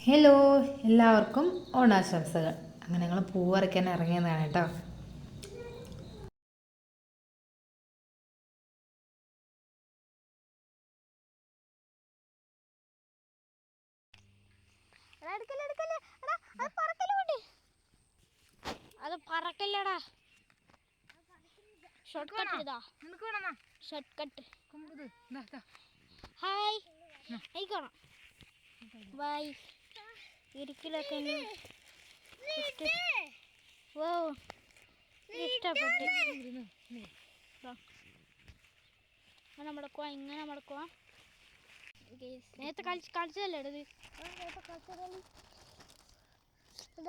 Hello എല്ലാവർക്കും ഓണാശംസകൾ. അങ്ങനെ ഞങ്ങൾ പൂ പറിക്കാൻ ഇറങ്ങിയതാണ് കേട്ടോ. അത് പറക്കില്ലടാ കൊണ്ട്. അത് പറക്കല്ലടാ. ഷോർട്ട് കട്ട് ഇതാ ഷോർട്ട് കട്ട് ഹായ് ആയിക്കോണം ബൈ ഇരിക്കലൊക്കെ ഓ ഇഷ്ടപ്പെട്ടു ദാ. ഇങ്ങനെ മടക്കുവാ നേരത്തെ കളിച്ച് കളിച്ചതല്ലേ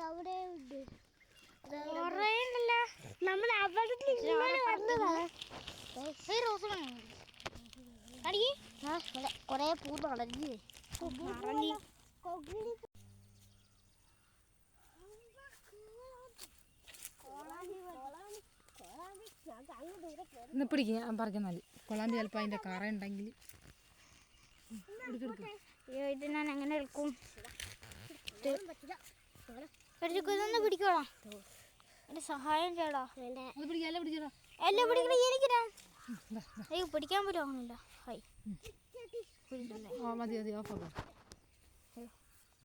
അവിടെ ഉണ്ട്. കുറേ ഉണ്ടല്ലോ. നമ്മൾ അവിടെ കൊറേ പൂ നടഞ്ഞ് ഇന്ന് പിടിക്കും ഞാൻ പറിക്കുന്നാൽ കൊള്ളാമ്പി ചിലപ്പോൾ അതിന്റെ കറ ഉണ്ടെങ്കിൽ. അയ്യോ ഇത് ഞാൻ എങ്ങനെ എടുക്കും? ഇതൊന്ന് പിടിക്കോളാം. സഹായം ചെയ്യടാ. എല്ലാം പിടിക്കണ അയ്യോ പിടിക്കാൻ പോലും ആവുന്നില്ല. ഹായ് ഓ മതി മതി ഓഫ്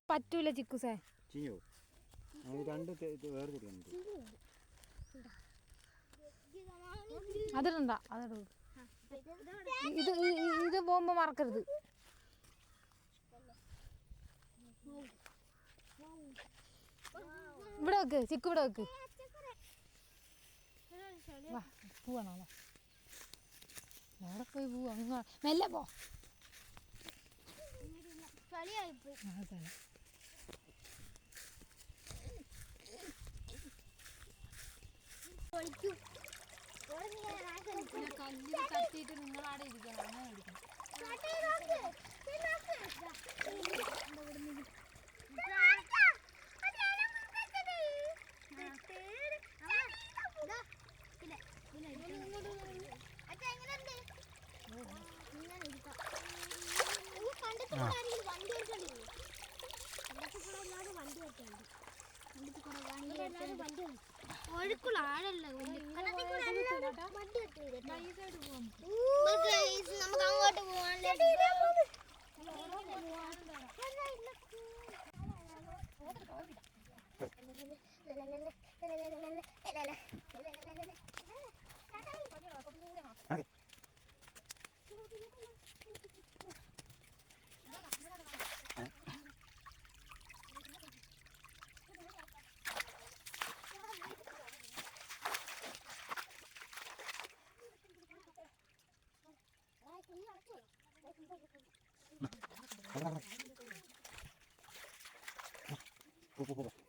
പറ്റൂല ചിക്കുസേ. ചെയ്യോ രണ്ട് വേർതിരിക്കുന്നുണ്ട് അതിടണ്ട അതിട. ഇത് ഇത് പോകുമ്പോ മറക്കരുത്. ഇവിടെ വെക്ക് ചിക്ക് ഇവിടെ വെക്ക്. വാ പോവാണോ എവിടെ പോയി പോവാ അങ്ങ് മെല്ലെ പോ. അതാണ്. പിന്നെ കല്ലിൽ തട്ടിയിട്ട് നിങ്ങൾ അവിടെ ഇരിക്കണം. അങ്ങനെ ഇരിക്കണം ഒഴുക്കുള്ള ആഴല്ല അങ്ങോട്ട് പോവാൻ പോ, പോ, പോ, പോ.